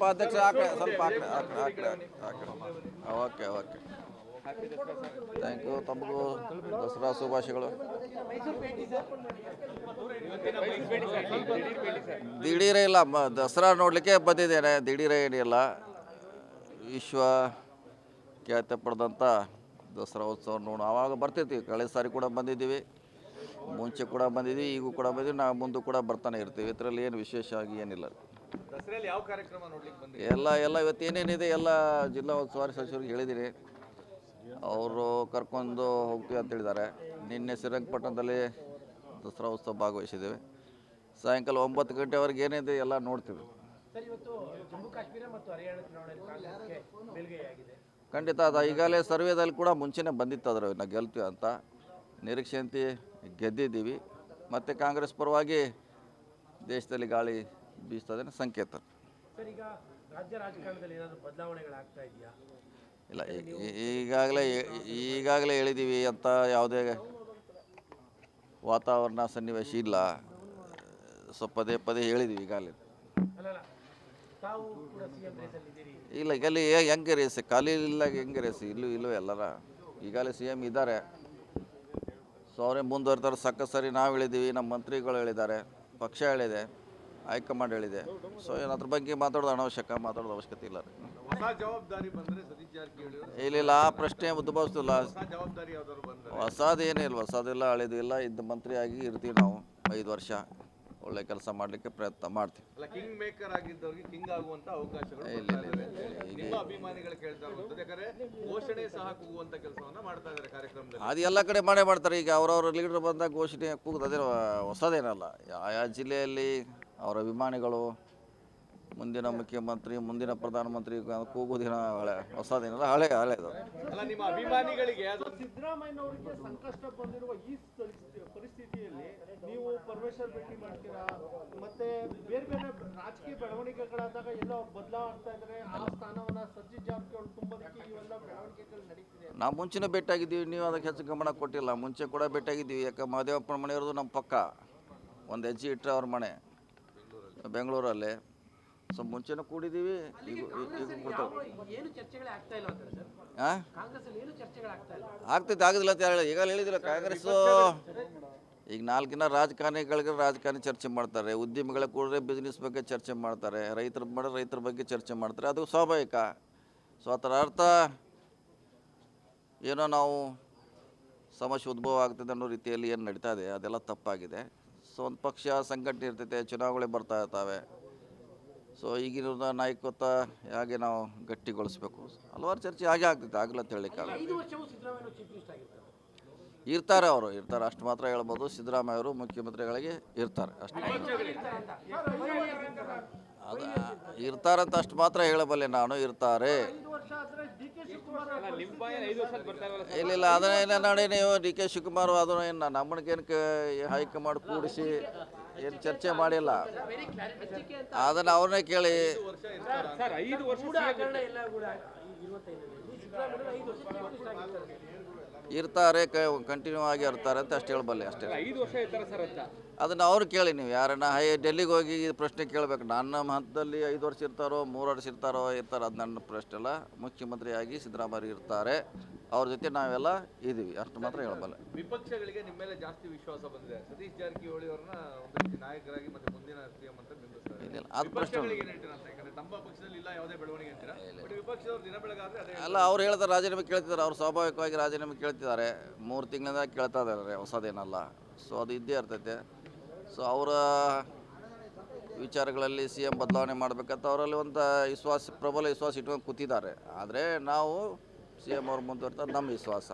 ಸ್ವಲ್ಪ ಅಧ್ಯಕ್ಷ ಸ್ವಲ್ಪ ಹಾಕಿ ಹಾಕಿ ಹಾಕಿ ಓಕೆ ಓಕೆ. ಥ್ಯಾಂಕ್ ಯು ತಮಗೂ ದಸರಾ ಶುಭಾಶಯಗಳು. ದಿಢೀರೇ ಇಲ್ಲ ದಸರಾ ನೋಡಲಿಕ್ಕೆ ಬಂದಿದ್ದೇನೆ, ದಿಢೀರೇ ಏನಿಲ್ಲ. ವಿಶ್ವ ಖ್ಯಾತಿ ಪಡೆದಂಥ ದಸರಾ ಉತ್ಸವ ನೋಡು ಆವಾಗ ಬರ್ತಿರ್ತೀವಿ ಕಳೆದ ಸಾರಿ ಕೂಡ ಬಂದಿದ್ದೀವಿ. ಮುಂಚೆ ಕೂಡ ಬಂದಿದ್ದೀವಿ, ಈಗೂ ಕೂಡ ಬಂದಿದ್ದೀವಿ, ನಾವು ಮುಂದೆ ಕೂಡ ಬರ್ತಾನೆ ಇರ್ತೀವಿ. ಇದರಲ್ಲಿ ಏನು ವಿಶೇಷವಾಗಿ ಏನಿಲ್ಲ. ದಸರೆಯಲ್ಲಿ ಯಾವ ಕಾರ್ಯಕ್ರಮ ನೋಡ್ಲಿಕ್ಕೆ ಬಂದ್ರಿ? ಎಲ್ಲ ಎಲ್ಲ ಇವತ್ತು ಏನೇನಿದೆ ಎಲ್ಲ ಜಿಲ್ಲಾ ಉಸ್ತುವಾರಿ ಸಚಿವರಿಗೆ ಹೇಳಿದಿರಿ. ಅವರು ಕರ್ಕೊಂಡು ಹೋಗ್ತೀವಿ ಅಂತ ಹೇಳಿದ್ದಾರೆ. ನಿನ್ನೆ ಶ್ರೀರಂಗಪಟ್ಟಣದಲ್ಲಿ ದಸರಾ ಉತ್ಸವ ಭಾಗವಹಿಸಿದ್ದೇವೆ. ಸಾಯಂಕಾಲ ಒಂಬತ್ತು ಗಂಟೆವರೆಗೆ ಏನಿದೆ ಎಲ್ಲ ನೋಡ್ತೀವಿ. ಖಂಡಿತ ಅದ. ಈಗಾಗಲೇ ಸರ್ವೇದಲ್ಲಿ ಕೂಡ ಮುಂಚೆನೇ ಬಂದಿತ್ತು ಅದರ ನಾವು ಗೆಲ್ತೀವಿ ಅಂತ. ನಿರೀಕ್ಷೆಯಂತೆ ಗೆದ್ದಿದ್ದೀವಿ. ಮತ್ತು ಕಾಂಗ್ರೆಸ್ ಪರವಾಗಿ ದೇಶದಲ್ಲಿ ಗಾಳಿ ಬೀಸ್ತದೆ ಸಂಕೇತ. ರಾಜ್ಯ ರಾಜಕಾರಣದಲ್ಲಿ ಏನಾದರೂ ಬದಲಾವಣೆಗಳಾಗ್ತಾ ಇದೆಯಾ? ಇಲ್ಲ ಈಗಾಗಲೇ ಈಗಾಗಲೇ ಹೇಳಿದ್ದೀವಿ ಅಂತ ಯಾವುದೇ ವಾತಾವರಣ ಸನ್ನಿವೇಶ ಇಲ್ಲ. ಸೊ ಪದೇ ಪದೇ ಹೇಳಿದ್ದೀವಿ ಈಗಾಗಲೇ ಇಲ್ಲ ಇಲ್ಲಿ ಹೆಂಗೆ ರೇಸ್ ಖಾಲಿ ಇಲ್ಲ ಹೆಂಗೆ ರೇಸ್ ಇಲ್ಲೂ ಇಲ್ಲೂ ಎಲ್ಲರ? ಈಗಾಗಲೇ ಸಿ ಎಂ ಇದ್ದಾರೆ. ಸೊ ಅವರೇ ಮುಂದುವರ್ತಾರೆ ಸಕ್ಕ ಸರಿ ನಾವು ಹೇಳಿದ್ದೀವಿ ನಮ್ಮ ಮಂತ್ರಿಗಳು ಹೇಳಿದ್ದಾರೆ ಪಕ್ಷ ಹೇಳಿದೆ. ಹೈಕಮಾಂಡ್ ಹೇಳಿದೆ. ಸೊ ಏನು ಅದ್ರ ಬಗ್ಗೆ ಮಾತಾಡೋದು ಅನವಶ್ಯಕ ಮಾತಾಡೋದು ಅವಶ್ಯಕತೆ ಇಲ್ಲ ರೀ ಆ ಪ್ರಶ್ನೆ ಉದ್ಭವಿಸ್ತಿಲ್ಲ ಹೊಸ ಜವಾಬ್ದಾರಿ ಯಾವ್ದಾದ್ರು ಬಂದ್ರೆ. ಹೊಸದು ಏನಿಲ್ಲ ಹೊಸದಿಲ್ಲ ಹಳೇದು ಇಲ್ಲ ಇದ್ದ ಮಂತ್ರಿಯಾಗಿ ಇರ್ತೀವಿ ನಾವು ಐದು ವರ್ಷ. ಒಳ್ಳೆ ಕೆಲಸ ಮಾಡಲಿಕ್ಕೆ ಪ್ರಯತ್ನ ಮಾಡ್ತೀವಿ. ಅದು ಎಲ್ಲ ಕಡೆ ಮಾಡೇ ಮಾಡ್ತಾರೆ. ಈಗ ಅವ್ರವ್ರ ಲೀಡರ್ ಬಂದಾಗ ಘೋಷಣೆ ಕೂಗುದು ಅದೇ ಹೊಸದೇನಲ್ಲ. ಆಯಾ ಜಿಲ್ಲೆಯಲ್ಲಿ ಅವರ ಅಭಿಮಾನಿಗಳು ಮುಂದಿನ ಮುಖ್ಯಮಂತ್ರಿ ಮುಂದಿನ ಪ್ರಧಾನಮಂತ್ರಿ ಕೂಗುದಿನ ಹಳೆ ದಿನ ಹಳೆ ಹಳೆದು ಅಲ್ಲ ನಿಮ್ಮ ಅಭಿಮಾನಿಗಳಿಗೆ ಸಿದ್ದರಾಮಯ್ಯನವರಿಗೆ ಸಂಕಷ್ಟ ಬಂದಿರುವ ಈ ಪರಿಸ್ಥಿತಿಯಲ್ಲಿ ನೀವು ಪರಮೇಶ್ವರ್ ಭೇಟಿ ಮಾಡ್ತೀರಾ? ಮತ್ತೆ ಬೇರೆ ಬೇರೆ ರಾಜಕೀಯ ಬೆಳವಣಿಗೆಗಳಾದಾಗ ಎಲ್ಲ ಬದಲಾವಣೆ ಆಗ್ತಾ ಇದ್ದಾರೆ ಆ ಸ್ಥಾನವನ್ನ ಸತೀಶ್ ಜಾರಕಿಹೊಳಿ ತುಂಬೋದಕ್ಕೆ ಇವೆಲ್ಲ ಬೆಳವಣಿಗೆಗಳು ನಡೀತಿದೆ ನಾವು ಮುಂಚಿನ ಭೇಟಿಯಾಗಿದ್ದೀವಿ ನೀವು ಅದಕ್ಕೆ ಹೆಚ್ಚು ಗಮನ ಕೊಟ್ಟಿಲ್ಲ. ಮುಂಚೆ ಕೂಡ ಭೇಟಿಯಾಗಿದ್ದೀವಿ. ಯಾಕೆ ಮಹದೇವಪ್ಪನ ಮನೆ ಇರೋದು ನಮ್ಮ ಪಕ್ಕ. ಒಂದು ಹೆಜ್ಜೆ ಇಟ್ಟರೆ ಅವ್ರ ಮನೆ. ಬೆಂಗಳೂರಲ್ಲಿ. ಸೊ ಮುಂಚೆನೂ ಕೂಡಿದ್ದೀವಿ ಈಗ ಹಾಂ ಆಗ್ತೈತೆ ಆಗೋದಿಲ್ಲ ಅಂತ ಹೇಳಿ. ಈಗ ಹೇಳಿದಿಲ್ಲ ಕಾಂಗ್ರೆಸ್ ಈಗ ನಾಲ್ಕಿನ ರಾಜಕಾರಣಿಗಳಿಗೆ ರಾಜಕಾರಣಿ ಚರ್ಚೆ ಮಾಡ್ತಾರೆ. ಉದ್ಯಮಿಗಳ ಕೂಡ್ರೆ ಬಿಸ್ನೆಸ್ ಬಗ್ಗೆ ಚರ್ಚೆ ಮಾಡ್ತಾರೆ. ರೈತರ ಮಾಡಿದ್ರೆ ರೈತರ ಬಗ್ಗೆ ಚರ್ಚೆ ಮಾಡ್ತಾರೆ. ಅದು ಸ್ವಾಭಾವಿಕ. ಸೊ ಅದರ ಅರ್ಥ ಏನೋ ನಾವು ಸಮಸ್ಯೆ ಉದ್ಭವ ಆಗ್ತದೆ ಅನ್ನೋ ರೀತಿಯಲ್ಲಿ ಏನು ನಡೀತಾ ಇದೆ ಅದೆಲ್ಲ ತಪ್ಪಾಗಿದೆ. ಸೊ ಒಂದು ಪಕ್ಷ ಸಂಘಟನೆ ಇರ್ತೈತೆ ಚುನಾವಣೆ ಬರ್ತಾ ಇರ್ತಾವೆ. ಸೊ ಈಗಿನ ನಾಯಕತ್ವ ಹೇಗೆ ನಾವು ಗಟ್ಟಿಗೊಳಿಸ್ಬೇಕು? ಹಲವಾರು ಚರ್ಚೆ ಹಾಗೆ ಆಗ್ತೈತೆ ಆಗಲ್ಲ ಅಂತ ಆಗಿರ್ತಾರೆ. ಇರ್ತಾರೆ ಅವರು ಇರ್ತಾರೆ. ಅಷ್ಟು ಮಾತ್ರ ಹೇಳ್ಬೋದು. ಸಿದ್ದರಾಮಯ್ಯ ಅವರು ಮುಖ್ಯಮಂತ್ರಿಗಳಿಗೆ ಇರ್ತಾರೆ ಅಷ್ಟು. ಅದು ಇರ್ತಾರಂತ ಅಷ್ಟು ಮಾತ್ರ ಹೇಳಬಲ್ಲೆ ನಾನು ಇರ್ತಾರೆ. ಇಲ್ಲ ಇಲ್ಲ ಅದನ್ನ ನೋಡಿ ನೀವು ಡಿ ಕೆ ಶಿವಕುಮಾರ್ ಅದನ್ನು ಏನು ನಮ್ಮನಿಗೇನು ಹೈಕಮಾಂಡ್ ಕೂಡಿಸಿ ಏನು ಚರ್ಚೆ ಮಾಡಿಲ್ಲ. ಅದನ್ನ ಅವ್ರನ್ನೇ ಕೇಳಿ. ಇರ್ತಾರೆ ಕಂಟಿನ್ಯೂ ಆಗಿ ಇರ್ತಾರೆ ಅಂತ ಅಷ್ಟು ಹೇಳಬಲ್ಲೆ ಅಷ್ಟೇ. ಐದು ವರ್ಷ ಇರ್ತಾರೆ ಸರ್ ಅಂತ. ಅದನ್ನು ಅವ್ರು ಕೇಳಿ ನೀವು ಯಾರನ್ನ ಹೈ ಡೆಲ್ಲಿಗೆ ಹೋಗಿ ಈ ಪ್ರಶ್ನೆ ಕೇಳಬೇಕು. ನನ್ನ ಹಂತದಲ್ಲಿ ಐದು ವರ್ಷ ಇರ್ತಾರೋ ಮೂರು ವರ್ಷ ಇರ್ತಾರೋ ಇರ್ತಾರೋ ಅದು ನನ್ನ ಪ್ರಶ್ನೆ ಅಲ್ಲ. ಮುಖ್ಯಮಂತ್ರಿಯಾಗಿ ಸಿದ್ದರಾಮಯ್ಯ ಇರ್ತಾರೆ. ಅವ್ರ ಜೊತೆ ನಾವೆಲ್ಲ ಇದೀವಿ. ಅಷ್ಟು ಮಾತ್ರ ಹೇಳಬಲ್ಲೆ. ವಿಪಕ್ಷಗಳಿಗೆ ನಿಮ್ಮ ಮೇಲೆ ಜಾಸ್ತಿ ವಿಶ್ವಾಸ ಬಂದಿದೆ. ಸತೀಶ್ ಜಾರಕಿಹೊಳಿ ಅವ್ರನ್ನ ಒಂದು ರೀತಿ ನಾಯಕರಾಗಿ ಮತ್ತೆ ಮುಂದಿನ ಸಿಎಂ ಅಂತ ಬಿಂಬಿಸ್ತಾರೆ. ಅದು ಪ್ರಶ್ನೆ ಪಕ್ಷದಲ್ಲಿ ಇಲ್ಲ ಯಾವುದೇ ಬೆಳವಣಿಗೆ ಅಂತೀರಾ? ವಿಪಕ್ಷದವ್ರು ದಿನ ಬೆಳಗಾದ್ರೆ ಅಲ್ಲ ಅವ್ರು ಹೇಳ್ತಾರೆ ರಾಜೀನಾಮೆ ಕೇಳ್ತಿದ್ದಾರೆ. ಅವ್ರು ಸ್ವಾಭಾವಿಕವಾಗಿ ರಾಜೀನಾಮೆ ಕೇಳ್ತಿದ್ದಾರೆ. ಮೂರು ತಿಂಗಳಿಂದ ಕೇಳ್ತಾ ಇದ್ದಾರೆ ಹೊಸದೇನಲ್ಲ. ಸೊ ಅದು ಇದ್ದೇ ಇರ್ತೈತೆ. ಸೊ ಅವರ ವಿಚಾರಗಳಲ್ಲಿ ಸಿ ಎಂ ಬದಲಾವಣೆ ಮಾಡಬೇಕಂತ ಅವರಲ್ಲಿ ಒಂದು ವಿಶ್ವಾಸ ಪ್ರಬಲ ವಿಶ್ವಾಸ ಇಟ್ಕೊಂಡು ಕೂತಿದ್ದಾರೆ. ಆದರೆ ನಾವು ಸಿ ಎಂ ಅವ್ರು ಮುಂದುವರ್ತಾರೆ ನಮ್ಮ ವಿಶ್ವಾಸ.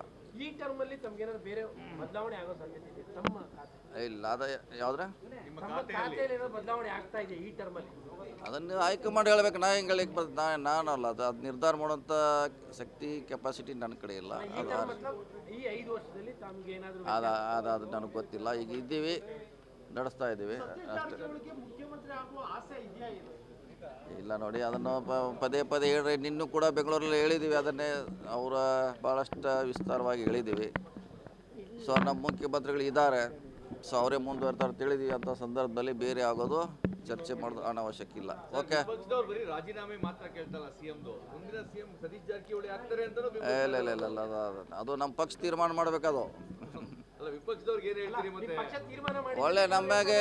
ಈ ಟರ್ಮ್ ಅಲ್ಲಿ ತಮ್ಗೇನಾದ್ರು ಬೇರೆ ಬದಲಾವಣೆ ಆಗೋ ಸಾಧ್ಯತೆ ಇದೆ? ತಮ್ಮ ಖಾತೆ. ಇಲ್ಲ ಅದ ಯಾವುದ್ರ? ಆಯ್ಕೆ ಬದಲಾವಣೆ ಆಗ್ತಾ ಇದೆ ಈ ಟರ್ಮ್ ಅಲ್ಲಿ? ಅದನ್ನು ಹೈಕಮಾಂಡ್ ಹೇಳ್ಬೇಕು ನಾ ಹೆಂಗೆ ಹೇಳಿಕ್ ಬರ್ತದೆ ನಾ ನಾನಲ್ಲ ಅದು ಅದು ನಿರ್ಧಾರ ಮಾಡೋಂಥ ಶಕ್ತಿ ಕೆಪಾಸಿಟಿ ನನ್ನ ಕಡೆ ಇಲ್ಲ. ಅದು ಅದು ಅದು ನನಗೆ ಗೊತ್ತಿಲ್ಲ. ಈಗ ಇದ್ದೀವಿ. ನಡೆಸ್ತಾ ಇದ್ದೀವಿ. ಅಷ್ಟೇ. ಮುಖ್ಯಮಂತ್ರಿ ಆಗುವ ಆಸೆ ಇದೆಯಾ ಇಲ್ಲ ನೋಡಿ ಅದನ್ನು ಪ- ಪದೇ ಪದೇ ಹೇಳ್ರಿ. ನಿನ್ನೂ ಕೂಡ ಬೆಂಗಳೂರಲ್ಲಿ ಹೇಳಿದ್ದೀವಿ ಅದನ್ನೇ ಅವರ ಭಾಳಷ್ಟು ವಿಸ್ತಾರವಾಗಿ ಹೇಳಿದ್ದೀವಿ ಸೊ ನಮ್ಮ ಮುಖ್ಯಮಂತ್ರಿಗಳು ಇದ್ದಾರೆ. ಸೊ ಅವರೇ ಮುಂದುವರ್ತಾರೆ ತಿಳಿದೀವಿ ಅಂತ ಸಂದರ್ಭದಲ್ಲಿ ಬೇರೆ ಆಗೋದು ಚರ್ಚೆ ಮಾಡೋದು ಅನಾವಶ್ಯಕ ಇಲ್ಲ. ಓಕೆ ಪಕ್ಷದವ್ರು ಬರೀ ರಾಜೀನಾಮೆ ಮಾತ್ರ ಕೇಳ್ತಲ್ಲ ಇಲ್ಲ ಇಲ್ಲ ಇಲ್ಲ ಇಲ್ಲ. ಅದು- ಅದು- ಅದು ನಮ್ಮ ಪಕ್ಷ ತೀರ್ಮಾನ ಮಾಡಬೇಕದು ಒಳ್ಳೆ ನಮಗೆ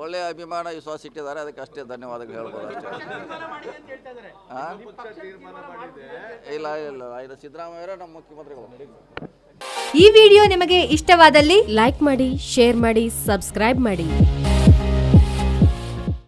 ಒಳ್ಳೆ ಅಭಿಮಾನ ವಿಶ್ವಾಸ ಇಟ್ಟಿದ್ದಾರೆ ಅದಕ್ಕೆ ಅಷ್ಟೇ ಧನ್ಯವಾದಗಳು ಹೇಳ್ಬೋದು. ಅಷ್ಟೇ ಇಲ್ಲ ಇಲ್ಲ ಇದು ಸಿದ್ದರಾಮಯ್ಯ ನಮ್ಮ ಮುಖ್ಯಮಂತ್ರಿಗಳು. ಈ ವಿಡಿಯೋ ನಿಮಗೆ ಇಷ್ಟವಾದಲ್ಲಿ ಲೈಕ್ ಮಾಡಿ ಶೇರ್ ಮಾಡಿ ಸಬ್ಸ್ಕ್ರೈಬ್ ಮಾಡಿ.